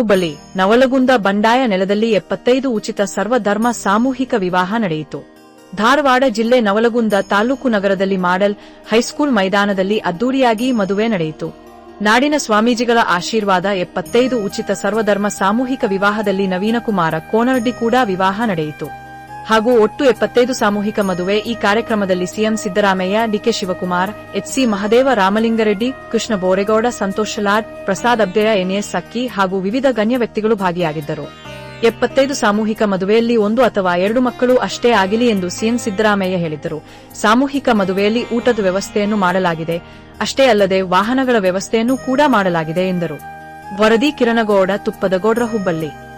ಹುಬ್ಬಳ್ಳಿ, ನವಲಗುಂದ ಬಂಡಾಯ ನೆಲದಲ್ಲಿ ಎಪ್ಪತ್ತೈದು ಉಚಿತ ಸರ್ವಧರ್ಮ ಸಾಮೂಹಿಕ ವಿವಾಹ ನಡೆಯಿತು. ಧಾರವಾಡ ಜಿಲ್ಲೆ ನವಲಗುಂದ ತಾಲೂಕು ನಗರದಲ್ಲಿ ಮಾಡಲ್ ಹೈಸ್ಕೂಲ್ ಮೈದಾನದಲ್ಲಿ ಅದ್ದೂರಿಯಾಗಿ ಮದುವೆ ನಡೆಯಿತು. ನಾಡಿನ ಸ್ವಾಮೀಜಿಗಳ ಆಶೀರ್ವಾದ ಎಪ್ಪತ್ತೈದು ಉಚಿತ ಸರ್ವಧರ್ಮ ಸಾಮೂಹಿಕ ವಿವಾಹದಲ್ಲಿ ನವೀನಕುಮಾರ ಕೋನರ್ಡಿ ಕೂಡ ವಿವಾಹ ನಡೆಯಿತು. ಹಾಗೂ ಒಟ್ಟು ಎಪ್ಪತ್ತೈದು ಸಾಮೂಹಿಕ ಮದುವೆ ಈ ಕಾರ್ಯಕ್ರಮದಲ್ಲಿ CM Siddaramaiah, DK Shivakumar H C Mahadeva, Ramalinga Reddy, Krishna Boregowda, Santosh Lad, Prasad ಅಬ್ದೇಯ, N S ಸಕ್ಕಿ ಹಾಗೂ ವಿವಿಧ ಗಣ್ಯ ವ್ಯಕ್ತಿಗಳು ಭಾಗಿಯಾಗಿದ್ದರು. ಎಪ್ಪತ್ತೈದು ಸಾಮೂಹಿಕ ಮದುವೆಯಲ್ಲಿ ಒಂದು ಅಥವಾ ಎರಡು ಮಕ್ಕಳು ಅಷ್ಟೇ ಆಗಲಿ ಎಂದು ಸಿಎಂ ಸಿದ್ದರಾಮಯ್ಯ ಹೇಳಿದ್ದರು. ಸಾಮೂಹಿಕ ಮದುವೆಯಲ್ಲಿ ಊಟದ ವ್ಯವಸ್ಥೆಯನ್ನು ಮಾಡಲಾಗಿದೆ. ಅಷ್ಟೇ ಅಲ್ಲದೆ ವಾಹನಗಳ ವ್ಯವಸ್ಥೆಯನ್ನು ಕೂಡ ಮಾಡಲಾಗಿದೆ ಎಂದರು. ವರದಿ ಕಿರಣಗೌಡ, ತುಪ್ಪದಗೌಡ್ರ, ಹುಬ್ಬಳ್ಳಿ.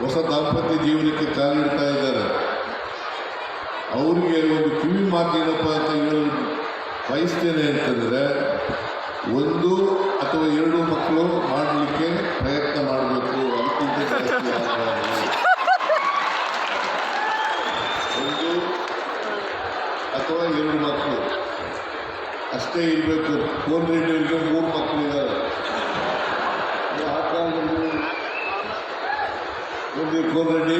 ಹೊಸ ದಾಂಪತ್ಯ ಜೀವನಕ್ಕೆ ಕಾಲಿಡ್ತಾ ಇದ್ದಾರೆ. ಅವರಿಗೆ ಒಂದು ಕಿವಿ ಮಾತೇನಪ್ಪ ಅಂತ ಹೇಳಲು ಬಯಸ್ತೇನೆ ಅಂತಂದರೆ, ಒಂದು ಅಥವಾ ಎರಡು ಮಕ್ಕಳು ಮಾಡಲಿಕ್ಕೆ ಪ್ರಯತ್ನ ಮಾಡಬೇಕು ಅದಕ್ಕಿಂತ ಒಂದು ಅಥವಾ ಎರಡು ಮಕ್ಕಳು. ಅಷ್ಟೇ ಇರಬೇಕು. ಕೋನ್ ರೆಡ್ಡಿಯವರಿಗೆ ಮೂರು ಮಕ್ಕಳಿದ್ದಾರೆ. ಆ ಕೋನಡ್ಡಿ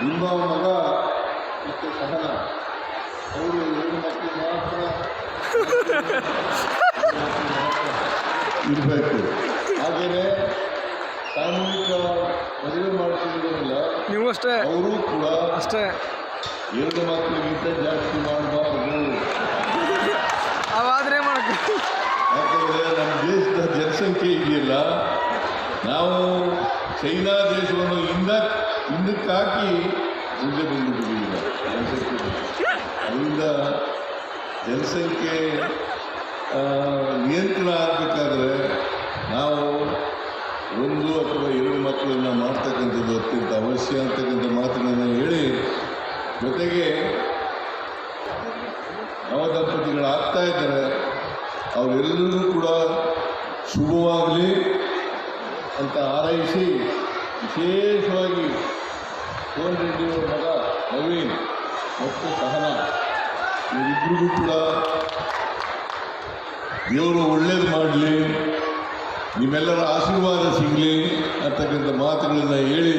ನಿಮ್ಮ ಮಗ ಮತ್ತು ಸಹನ. ಅವರು ಎರಡು ಮಕ್ಕಳು ಮಾತ್ರ. ಇರಬೇಕು. ಹಾಗೆಯೇ ಸಾಮೂಹಿಕ ಮದುವೆ ಮಾಡಿಸಿದ್ರಲ್ಲ ನೀವು ಅಷ್ಟೇ ಅವರು ಕೂಡ ಅಷ್ಟೇ. ಎರಡು ಮಕ್ಕಳಿಗಿಂತ ಜಾಸ್ತಿ ಮಾಡಬಾರ್ದು. ಅವಾದ್ರೆ ಯಾಕಂದರೆ ನಮ್ಮ ದೇಶದ ಜನಸಂಖ್ಯೆ ಇದೆಯಲ್ಲ ನಾವು ಚೈನಾ ದೇಶವನ್ನು ಹಿಂದ ಹಿಂದಕ್ಕೆ ಹಾಕಿ ಮುಂದೆ ಬಂದುಬಿಟ್ಟಿದ್ದೀವಿ. ಜನಸಂಖ್ಯೆ ಅದರಿಂದ ಜನಸಂಖ್ಯೆ ನಿಯಂತ್ರಣ ಆಗಬೇಕಾದ್ರೆ ನಾವು ಒಂದು ಅಥವಾ ಎರಡು ಮಕ್ಕಳನ್ನು ಮಾಡ್ತಕ್ಕಂಥದ್ದು ಅತ್ಯಂತ ಅವಶ್ಯ ಅಂತಕ್ಕಂಥ ಮಾತುಗಳನ್ನು ಹೇಳಿ ಜೊತೆಗೆ ನವದಂಪತಿಗಳಾಗ್ತಾ ಇದ್ದಾರೆ ಅವರೆಲ್ಲರೂ ಕೂಡ ಶುಭವಾಗಲಿ ಅಂತ ಹಾರೈಸಿ ವಿಶೇಷವಾಗಿ ಕೋನ್ ರೆಡ್ಡಿಯವರ ಮಗ ನವೀನ್ ಮತ್ತು ಸಹನ ಇವರಿಬ್ಬರಿಗೂ ಕೂಡ ದೇವರು ಒಳ್ಳೇದು ಮಾಡಲಿ, ನಿಮ್ಮೆಲ್ಲರ ಆಶೀರ್ವಾದ ಸಿಗಲಿ ಅಂತಕ್ಕಂಥ ಮಾತುಗಳನ್ನು ಹೇಳಿ,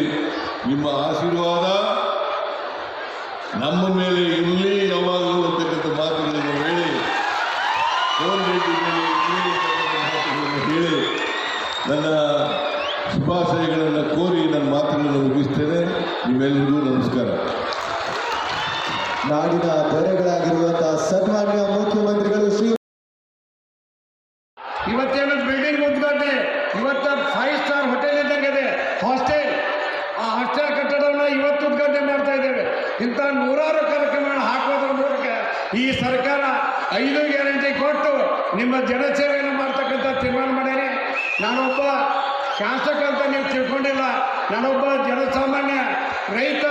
ನಿಮ್ಮ ಆಶೀರ್ವಾದ ನಮ್ಮ ಮೇಲೆ ಇಲ್ಲಿ ಯಾವಾಗಲೂ ಅಂತಕ್ಕಂಥ ಮಾತುಗಳನ್ನು ಹೇಳಿ. ಫೋನ್ ರೇಟಿ ಮಾತುಗಳನ್ನು ಹೇಳಿ. ನನ್ನ ಶುಭಾಶಯಗಳನ್ನು ಕೋರಿ ನನ್ನ ಮಾತುಗಳನ್ನು ಮುಗಿಸ್ತೇನೆ. ನಿಮ್ಮೆಲ್ಲರಿಗೂ ನಮಸ್ಕಾರ. ನಾಡಿನ ದೊರೆಗಳಾಗಿರುವಂತಹ ಸನ್ಮಾನ್ಯ ಮುಖ್ಯಮಂತ್ರಿಗಳು ಶ್ರೀ ಐದು ಗ್ಯಾರಂಟಿ ಕೊಟ್ಟು ನಿಮ್ಮ ಜನಸೇವೆಯನ್ನು ಮಾಡ್ತಕ್ಕಂಥ ತೀರ್ಮಾನ ಮಾಡೇನೆ ನಾನೊಬ್ಬ ಶಾಸಕ ಅಂತ ನೀವು ತಿಳ್ಕೊಂಡಿಲ್ಲ. ನಾನೊಬ್ಬ ಜನಸಾಮಾನ್ಯ ರೈತ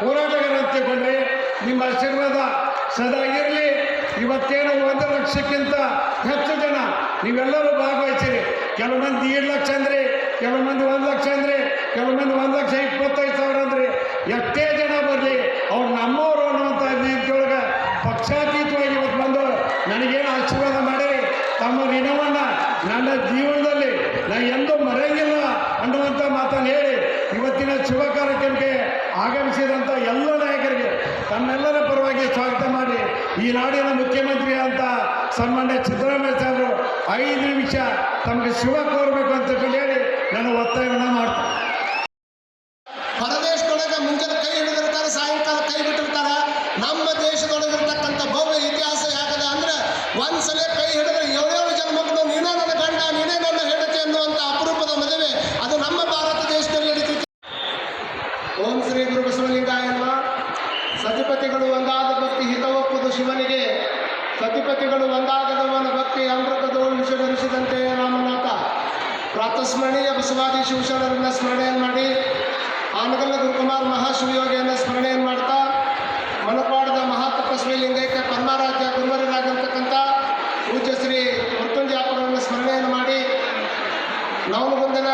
ಹೋರಾಟಗಾರ ಅಂತ ತಿಳ್ಕೊಂಡ್ರೆ. ನಿಮ್ಮ ಆಶೀರ್ವಾದ ಸದಾ ಇರಲಿ. ಇವತ್ತೇನು ಒಂದು ಲಕ್ಷಕ್ಕಿಂತ ಹೆಚ್ಚು ಜನ ನೀವೆಲ್ಲರೂ ಭಾಗವಹಿಸಿರಿ. ಕೆಲವು ಮಂದಿ ಏಳು ಲಕ್ಷ ಅಂದ್ರೆ, ಕೆಲವು ಮಂದಿ ಒಂದು ಲಕ್ಷ ಅಂದ್ರೆ, ಕೆಲವು ಮಂದಿ ಒಂದು ಲಕ್ಷ ಇಪ್ಪತ್ತೈದು ಸಾವಿರ ಅಂದ್ರೆ ಎಷ್ಟೇ ಜನ ಬರಲಿ ಅವ್ರು ನಮ್ಮವರು ಅನ್ನುವಂಥ ನೀತಿಯೊಳಗೆ ಪಕ್ಷಾತೀತವಾಗಿ ಇವತ್ತು ಬಂದು ನನಗೇನು ಆಶೀರ್ವಾದ ಮಾಡಿರಿ ತಮ್ಮ ಋಣವನ್ನು ನನ್ನ ಜೀವನದಲ್ಲಿ ನಾನು ಎಂದೂ ಮರೆಯಂಗಿಲ್ಲ ಅನ್ನುವಂಥ ಮಾತನ್ನು ಹೇಳಿ ಇವತ್ತಿನ ಶುಭ ಕಾರ್ಯಕ್ರಮಕ್ಕೆ ಆಗಮಿಸಿದಂಥ ಎಲ್ಲ ನಾಯಕರಿಗೆ ತಮ್ಮೆಲ್ಲರ ಪರವಾಗಿ ಸ್ವಾಗತ ಮಾಡಿ ಈ ನಾಡಿನ ಮುಖ್ಯಮಂತ್ರಿ ಅಂತ ಸನ್ಮಾನ್ಯ ಸಿದ್ದರಾಮಯ್ಯ ಸಾಹೇಬರು ಐದು ನಿಮಿಷ ತಮಗೆ ಶುಭ ಕೋರಬೇಕು ಅಂತ ಹೇಳಿ ನಾನು ಒತ್ತಾಯವನ್ನು ಮಾಡ್ತೀನಿ ಅಮೃತದೋಳು ವಿಷಧರಿಸಿದಂತೆ ರಾಮನಾಥ. ಪ್ರಾತಸ್ಮರಣೀಯ ಬಸವಾದಿ ಶಿವಶರಣರನ್ನ ಸ್ಮರಣೆಯನ್ನು ಮಾಡಿ, ಆನಗಲ್ಲ ಗುರುಕುಮಾರ್ ಮಹಾಶಿವಯೋಗಿಯನ್ನು ಸ್ಮರಣೆಯನ್ನು ಮಾಡ್ತಾ, ಮನಪಾಡದ ಮಹಾತಪಸ್ವಿ ಲಿಂಗೈಕ ಪರಮಾರಾಧ್ಯ ಗುರುವರರಾಗಿರ್ತಕ್ಕಂಥ ಪೂಜ್ಯ ಶ್ರೀ ಮೃತ್ಯುಂಜಯಾಪುರವನ್ನು ಸ್ಮರಣೆಯನ್ನು ಮಾಡಿ ನವಲಗುಂದನ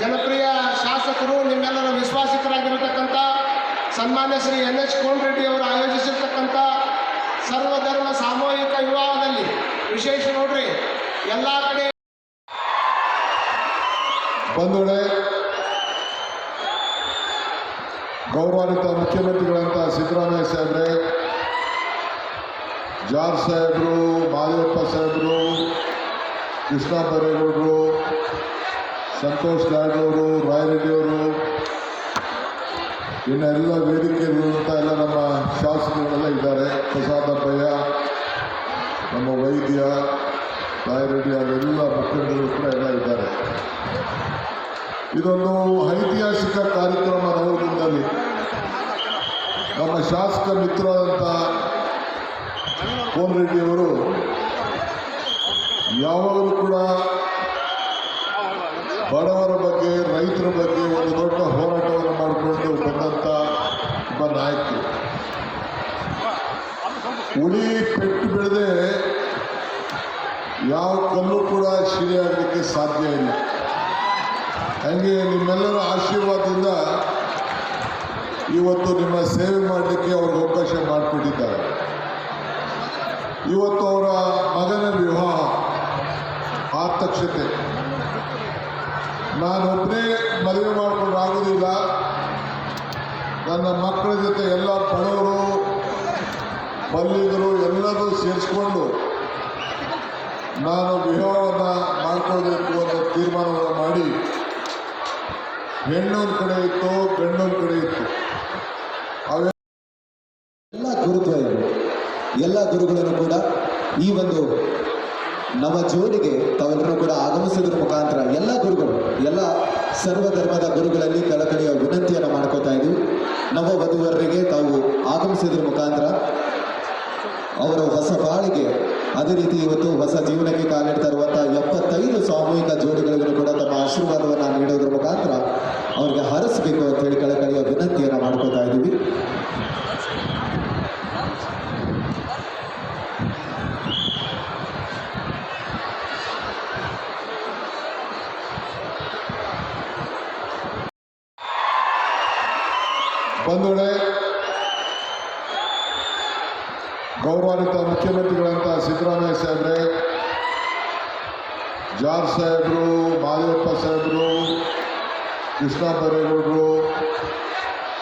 ಜನಪ್ರಿಯ ಶಾಸಕರು ನಿಮ್ಮೆಲ್ಲರ ವಿಶ್ವಾಸಿತರಾಗಿರತಕ್ಕಂಥ ಸನ್ಮಾನ್ಯ ಶ್ರೀ ಎನ್ ಎಚ್ ಕೋನರೆಡ್ಡಿ ಅವರು ಆಯೋಜಿಸಿರ್ತಕ್ಕಂಥ ಸರ್ವಧರ್ಮ ಸಾಮೂಹಿಕ ವಿವಾಹದಲ್ಲಿ ವಿಶೇಷ ನೋಡ್ರಿ ಎಲ್ಲ ಕಡೆ ಬಂಧುಗಳೇ ಗೌರವಾನ್ವಿತ ಮುಖ್ಯಮಂತ್ರಿಗಳಂತ ಸಿದ್ದರಾಮಯ್ಯ ಸಾಹೇಬ್ರೆ ಜಾರ್ಜ್ ಸಾಹೇಬ್ರು ಮಾದೇವಪ್ಪ ಸಾಹೇಬರು, ಕೃಷ್ಣ ಬರೇಗೌಡರು, ಸಂತೋಷ್ ನಾಯ್ಡವರು ರಾಯರೆಡ್ಡಿಯವರು ಇನ್ನೆಲ್ಲ ವೇದಿಕೆಯಲ್ಲಿರುವಂಥ ಎಲ್ಲ ನಮ್ಮ ಶಾಸಕರೆಲ್ಲ ಇದ್ದಾರೆ. ಪ್ರಸಾದ್ ಅಪ್ಪಯ್ಯ, ನಮ್ಮ ವೈದ್ಯ ರಾಯರೆಡ್ಡಿ ಅವರೆಲ್ಲ ಮುಖಂಡರು ಕೂಡ ಎಲ್ಲ ಇದ್ದಾರೆ. ಇದೊಂದು ಐತಿಹಾಸಿಕ ಕಾರ್ಯಕ್ರಮ ನವದುರ್ಗದಲ್ಲಿ ನಮ್ಮ ಶಾಸಕ ಮಿತ್ರರಾದಂಥ ಕೋನ್ ರೆಡ್ಡಿಯವರು ಯಾವಾಗಲೂ ಕೂಡ ಬಡವರ ಬಗ್ಗೆ, ರೈತರ ಬಗ್ಗೆ ಒಂದು ದೊಡ್ಡ ಹೋರಾಟವನ್ನು ಮಾಡಿಕೊಂಡು ಬಂದಂಥ ಒಬ್ಬ ನಾಯಕರು. ಉಳಿ ಪೆಟ್ಟು ಬೆಳೆದೇ ಯಾವ ಕಲ್ಲು ಕೂಡ ಶಿಲೆಯಾಗಲಿಕ್ಕೆ ಸಾಧ್ಯ ಇಲ್ಲ. ಹಾಗೆ ನಿಮ್ಮೆಲ್ಲರ ಆಶೀರ್ವಾದದಿಂದ ಇವತ್ತು ನಿಮ್ಮ ಸೇವೆ ಮಾಡಲಿಕ್ಕೆ ಅವ್ರಿಗೆ ಅವಕಾಶ ಮಾಡಿಕೊಟ್ಟಿದ್ದಾರೆ. ಇವತ್ತು ಅವರ ಮಗನ ವಿವಾಹ ಆರ್ತಕ್ಷತೆ ನಾನೊಬ್ಬನೇ ಮದುವೆ ಮಾಡಿಕೊಂಡು ಆಗೋದಿಲ್ಲ. ನನ್ನ ಮಕ್ಕಳ ಜೊತೆ ಎಲ್ಲ ಬಡವರು ಬಲ್ಲಿಗರು ಎಲ್ಲರೂ ಸೇರಿಸ್ಕೊಂಡು ನಾನು ವಿವಾಹವನ್ನು ಮಾಡ್ಕೊಳ್ಬೇಕು ಅನ್ನೋ ತೀರ್ಮಾನವನ್ನು ಮಾಡಿ ಹೆಣ್ಣೊಂದು ಕಡೆ ಇತ್ತು, ಗಂಡೊಂದು ಕಡೆ ಇತ್ತು. ಎಲ್ಲ ಗುರುಗಳು ಎಲ್ಲ ಗುರುಗಳನ್ನು ಕೂಡ ಈ ಒಂದು ನಮ್ಮ ಜೋಡಿಗೆ ತಾವೆಲ್ಲರೂ ಕೂಡ ಆಗಮಿಸಿದ ಮುಖಾಂತರ ಎಲ್ಲ ಗುರುಗಳು, ಎಲ್ಲ ಸರ್ವಧರ್ಮದ ಗುರುಗಳಲ್ಲಿ ಕಳಕಳಿಯ ವಿನಂತಿಯನ್ನು ಮಾಡ್ಕೋತಾ ಇದ್ದೀವಿ. ನವ ವಧುವರರಿಗೆ ತಾವು ಆಗಮಿಸಿದ್ರ ಮುಖಾಂತರ ಅವರ ಹೊಸ ಬಾಳಿಗೆ ಅದೇ ರೀತಿ ಇವತ್ತು ಹೊಸ ಜೀವನಕ್ಕೆ ಕಾಲಿಡ್ತಾ ಇರುವಂತಹ ಎಪ್ಪತ್ತೈದು ಸಾಮೂಹಿಕ ಜೋಡಿಗಳಿಗೂ ಕೂಡ ತಮ್ಮ ಆಶೀರ್ವಾದವನ್ನು ನೀಡೋದ್ರ ಮುಖಾಂತರ ಅವ್ರಿಗೆ ಹರಸಬೇಕು ಅಂತ ಹೇಳಿ ಕಳಕಳಿಯ ವಿನಂತಿಯನ್ನು ಮಾಡ್ಕೋತಾ ಇದ್ದೀವಿ ಬಂಧುಗಳೇ ಗೌರವಾನ್ವಿತ ಮುಖ್ಯಮಂತ್ರಿಗಳಂತ ಸಿದ್ದರಾಮಯ್ಯ ಸಾಹೇಬ್ರೆ ಜಾರ್ಜ್ ಸಾಹೇಬರು ಮಾದೇವಪ್ಪ ಸಾಹೇಬರು, ಕೃಷ್ಣ ಬರೇಗೌಡರು,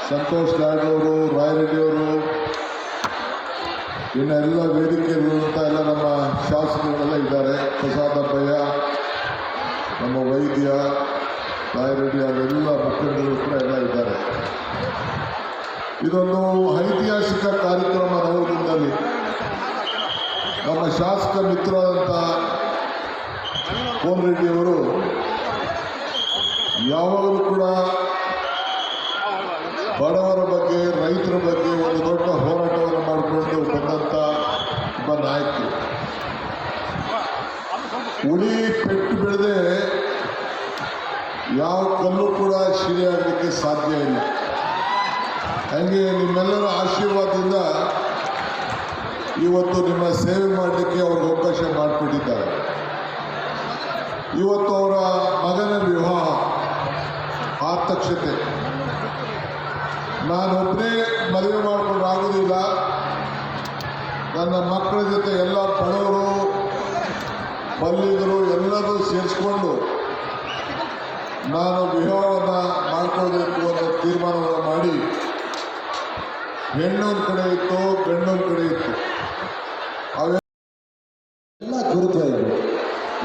ಸಂತೋಷ್ ಅವರು ರಾಯರೆಡ್ಡಿಯವರು ಇನ್ನೆಲ್ಲ ವೇದಿಕೆಯಲ್ಲಿರುವಂಥ ಎಲ್ಲ ನಮ್ಮ ಶಾಸಕರೆಲ್ಲ ಇದ್ದಾರೆ. ಪ್ರಸಾದ್ ಅಪ್ಪಯ್ಯ, ನಮ್ಮ ವೈದ್ಯ ರಾಯರೆಡ್ಡಿ ಅವರೆಲ್ಲ ಮುಖಂಡರು ಕೂಡ ಎಲ್ಲ ಇದ್ದಾರೆ. ಇದೊಂದು ಐತಿಹಾಸಿಕ ಕಾರ್ಯಕ್ರಮ ನಮ್ಮ ಶಾಸಕ ಮಿತ್ರರಾದಂಥ ಕೋನ್ ರೆಡ್ಡಿ ಅವರು ಯಾವಾಗಲೂ ಕೂಡ ಬಡವರ ಬಗ್ಗೆ, ರೈತರ ಬಗ್ಗೆ ಒಂದು ದೊಡ್ಡ ಹೋರಾಟವನ್ನು ಮಾಡಿಕೊಂಡು ಬಂದಂಥ ಒಬ್ಬ ನಾಯಕರು. ಉಳಿ ಪೆಟ್ಟು ಬೆಳೆದೆ ಯಾವ ಕಲ್ಲು ಕೂಡ ಸಿರಿಯಾಗಲಿಕ್ಕೆ ಸಾಧ್ಯ ಇಲ್ಲ. ಹಾಗೆ ನಿಮ್ಮೆಲ್ಲರ ಆಶೀರ್ವಾದದಿಂದ ಇವತ್ತು ನಿಮ್ಮ ಸೇವೆ ಮಾಡಲಿಕ್ಕೆ ಅವ್ರಿಗೆ ಅವಕಾಶ ಮಾಡಿಕೊಟ್ಟಿದ್ದಾರೆ. ಇವತ್ತು ಅವರ ಮಗನ ವಿವಾಹ ನಾನು ನಾನೊಬ್ಬನೇ ಮದುವೆ ಮಾಡಿಕೊಂಡು ಆಗೋದಿಲ್ಲ. ನನ್ನ ಮಕ್ಕಳ ಜೊತೆ ಎಲ್ಲ ಬಡವರು, ಬಲ್ಲಿಗರು ಎಲ್ಲರೂ ಸೇರಿಸ್ಕೊಂಡು ನಾನು ವಿವಾಹವನ್ನು ಮಾಡ್ಕೊಳ್ಬೇಕು ಅನ್ನೋ ತೀರ್ಮಾನವನ್ನು ಮಾಡಿ, ಹೆಣ್ಣೊಂದು ಕಡೆ ಇತ್ತು, ಗಂಡೊಂದು ಕಡೆ ಇತ್ತು.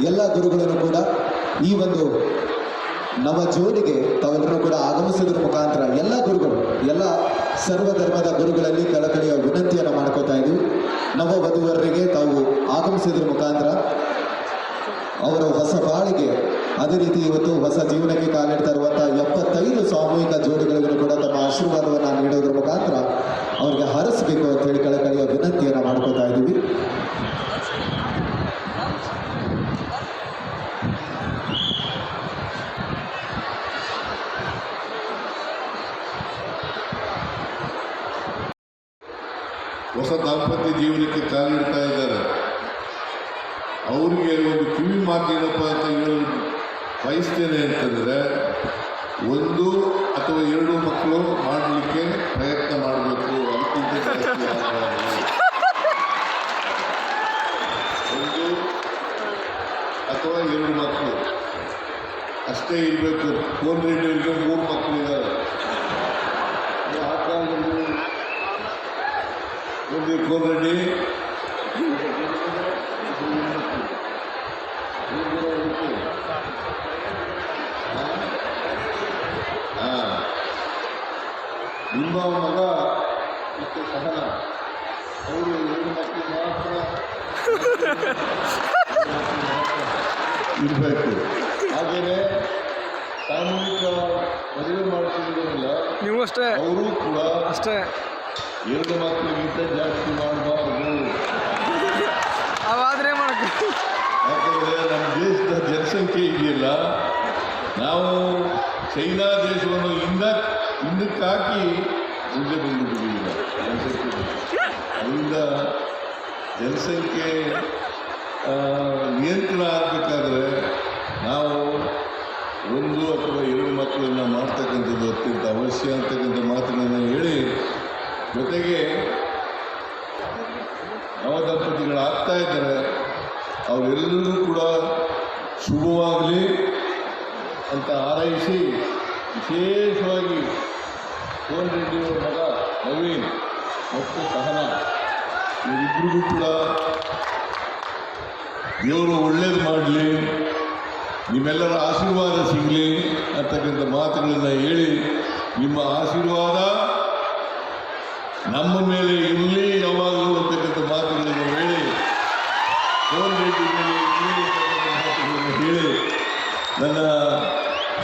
ಎಲ್ಲ ಗುರುಗಳನ್ನು ಕೂಡ ಈ ಒಂದು ನಮ್ಮ ಜೋಡಿಗೆ ತಾವೆಲ್ಲರೂ ಕೂಡ ಆಗಮಿಸಿದ ಮುಖಾಂತರ ಎಲ್ಲ ಗುರುಗಳು, ಎಲ್ಲ ಸರ್ವಧರ್ಮದ ಗುರುಗಳಲ್ಲಿ ಕಳಕಳಿಯ ವಿನಂತಿಯನ್ನು ಮಾಡ್ಕೋತಾ ಇದ್ದೀವಿ ನವ ವಧುವರರಿಗೆ ತಾವು ಆಗಮಿಸಿದ ಮುಖಾಂತರ ಅವರ ಹೊಸ ಬಾಳಿಗೆ ಅದೇ ರೀತಿ ಇವತ್ತು ಹೊಸ ಜೀವನಕ್ಕೆ ಕಾಲಿಡ್ತಾ ಇರುವಂತಹ ಎಪ್ಪತ್ತೈದು ಸಾಮೂಹಿಕ ಜೋಡಿಗಳಿಗೂ ಕೂಡ ತಮ್ಮ ಆಶೀರ್ವಾದವನ್ನು ನೀಡೋದ್ರ ಮುಖಾಂತರ ಅವ್ರಿಗೆ ಹರಸಬೇಕು ಅಂತ ಹೇಳಿ ಕಳಕಳಿಯ ವಿನಂತಿಯನ್ನು ಮಾಡ್ಕೋತಾ ಇದ್ದೀವಿ ಹೊಸ ದಾಂಪತ್ಯ ಜೀವನಕ್ಕೆ ಕಾಲಿಡ್ತಾ ಇದ್ದಾರೆ. ಅವ್ರಿಗೆ ಒಂದು ಕಿವಿ ಮಾತೇನಪ್ಪ ಅಂತ ಹೇಳಲು ಬಯಸ್ತೇನೆ ಅಂತಂದರೆ ಒಂದು ಅಥವಾ ಎರಡು ಮಕ್ಕಳು ಮಾಡಲಿಕ್ಕೆ ಪ್ರಯತ್ನ ಮಾಡಬೇಕು ಅದಕ್ಕಿಂತ ಒಂದು ಅಥವಾ ಎರಡು ಮಕ್ಕಳು. ಅಷ್ಟೇ ಇರಬೇಕು. ಫೋನ್ ಇರಬೇಕು ಮೂರು ಮಕ್ಕಳಿದ್ದಾರೆ ಕೋರಡಿ ನಿಮ್ಮ ಮಗ ಮತ್ತು ಸಹನ. ಅವರು ಎರಡು ಮಕ್ಕಳು ಮಾತ್ರ. ಇರಬೇಕು. ಆದರೆ ಸಾಮೂಹಿಕ ಮದುವೆ ಮಾಡ್ತಿದ್ದೀರಲ್ಲ ನೀವು ಅಷ್ಟೇ. ಅವರು ಕೂಡ ಅಷ್ಟೇ. ಎರಡು ಮಕ್ಕಳಿಗಿಂತ ಜಾಸ್ತಿ ಮಾಡಬಾರ್ದು. ಅವಾದ್ರೆ ಯಾಕಂದರೆ ನಮ್ಮ ದೇಶದ ಜನಸಂಖ್ಯೆ ಇದೆಯಲ್ಲ ನಾವು ಚೈನಾ ದೇಶವನ್ನು ಹಿಂದ ಹಿಂದಕ್ಕೆ ಹಾಕಿ ಮುಂದೆ ಬಂದುಬಿಟ್ಟಿದ್ದೀವಿ ಜನಸಂಖ್ಯೆ ಅದರಿಂದ ಜನಸಂಖ್ಯೆ ನಿಯಂತ್ರಣ ಆಗಬೇಕಾದ್ರೆ ನಾವು ಒಂದು ಅಥವಾ ಎರಡು ಮಕ್ಕಳನ್ನು ಮಾಡ್ತಕ್ಕಂಥದ್ದು ಅತ್ಯಂತ ಅವಶ್ಯ ಅಂತಕ್ಕಂಥ ಮಾತುಗಳನ್ನು ಹೇಳಿ ಜೊತೆಗೆ ನವದಂಪತಿಗಳು ಆಗ್ತಾ ಇದ್ದಾರೆ. ಅವರೆಲ್ಲರೂ ಕೂಡ ಶುಭವಾಗಲಿ ಅಂತ ಹಾರೈಸಿ ವಿಶೇಷವಾಗಿ ಕೋನ್ ರೆಡ್ಡಿಯವರ ಮಗ ನವೀನ್ ಮತ್ತು ಸಹನ, ಇವರಿಬ್ಬರಿಗೂ ಕೂಡ ದೇವರು ಒಳ್ಳೇದು ಮಾಡಲಿ, ನಿಮ್ಮೆಲ್ಲರ ಆಶೀರ್ವಾದ ಸಿಗಲಿ ಅಂತಕ್ಕಂಥ ಮಾತುಗಳನ್ನು ಹೇಳಿ ನಿಮ್ಮ ಆಶೀರ್ವಾದ ನಮ್ಮ ಮೇಲೆ ಇಲ್ಲಿ ಯಾವಾಗಲೂ ಅಂತಕ್ಕಂಥ ಮಾತುಗಳನ್ನು ಹೇಳಿ ಫೋನ್ ರೆಡ್ಡಿ ಮೇಲೆ ಮಾತುಗಳನ್ನು ಹೇಳಿ ನನ್ನ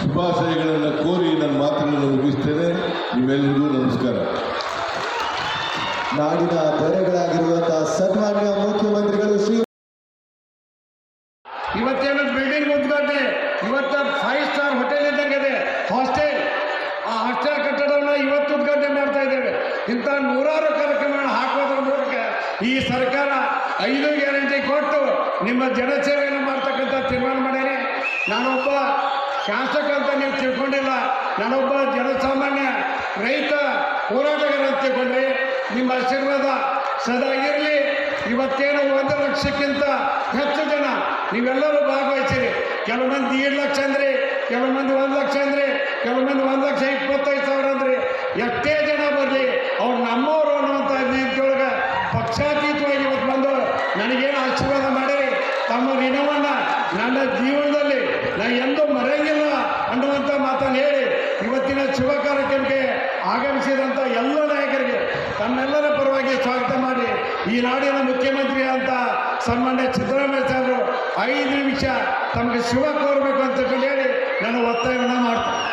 ಶುಭಾಶಯಗಳನ್ನು ಕೋರಿ ನನ್ನ ಮಾತುಗಳನ್ನು ಮುಗಿಸ್ತೇನೆ. ನಿಮ್ಮೆಲ್ಲರಿಗೂ ನಮಸ್ಕಾರ. ನಾಡಿನ ದೊರೆಗಳಾಗಿರುವಂತಹ ಸನ್ಮಾನ್ಯ ಮುಖ್ಯಮಂತ್ರಿಗಳು ಶ್ರೀ ಜನಸೇವೆಯನ್ನು ಮಾಡ್ತಕ್ಕಂಥ ತೀರ್ಮಾನ ನಾನು ನಾನೊಬ್ಬ ಶಾಸಕ ಅಂತ ನೀವು ತಿಳ್ಕೊಂಡಿಲ್ಲ. ನಾನೊಬ್ಬ ಜನಸಾಮಾನ್ಯ ರೈತ ಹೋರಾಟಗಾರ ಅಂತ ತಿಳ್ಕೊಂಡ್ರಿ ನಿಮ್ಮ ಆಶೀರ್ವಾದ ಸದಾ ಇರಲಿ. ಇವತ್ತೇನು ಒಂದು ಲಕ್ಷಕ್ಕಿಂತ ಹೆಚ್ಚು ಜನ ನೀವೆಲ್ಲರೂ ಭಾಗವಹಿಸಿರಿ. ಕೆಲವು ಮಂದಿ ಏಳು ಲಕ್ಷ ಅಂದ್ರಿ, ಕೆಲವು ಮಂದಿ ಒಂದು ಲಕ್ಷ ಅಂದ್ರೆ, ಕೆಲವು ಮಂದಿ ಒಂದು ಲಕ್ಷ ಇಪ್ಪತ್ತೈದು ಸಾವಿರ ಅಂದ್ರಿ ಎಷ್ಟೇ ಜನ ಬರಲಿ, ಅವ್ರು ನಮ್ಮವರು ಅನ್ನುವಂಥ ಪಕ್ಷಾತೀತವಾಗಿ ಇವತ್ತು ಬಂದು ನನಗೇನು ಆಶೀರ್ವಾದ ಮಾಡಿರಿ ತಮ್ಮ ಋಣವನ್ನು ಜೀವನದಲ್ಲಿ ನಾನು ಎಂದೂ ಮರೆಯಂಗಿಲ್ಲ ಅನ್ನುವಂಥ ಮಾತನ್ನು ಹೇಳಿ ಇವತ್ತಿನ ಶುಭ ಕಾರ್ಯಕ್ರಮಕ್ಕೆ ಆಗಮಿಸಿದಂಥ ಎಲ್ಲ ನಾಯಕರಿಗೆ ತಮ್ಮೆಲ್ಲರ ಪರವಾಗಿ ಸ್ವಾಗತ ಮಾಡಿ ಈ ನಾಡಿನ ಮುಖ್ಯಮಂತ್ರಿ ಅಂತ ಸನ್ಮಾನ್ಯ ಸಿದ್ದರಾಮಯ್ಯ ಸಾಹೇಬರು ಐದು ನಿಮಿಷ ತಮಗೆ ಶುಭ ಕೋರಬೇಕು ಅಂತ ಹೇಳಿ ನಾನು ಒತ್ತಾಯವನ್ನು ಮಾಡ್ತೀನಿ.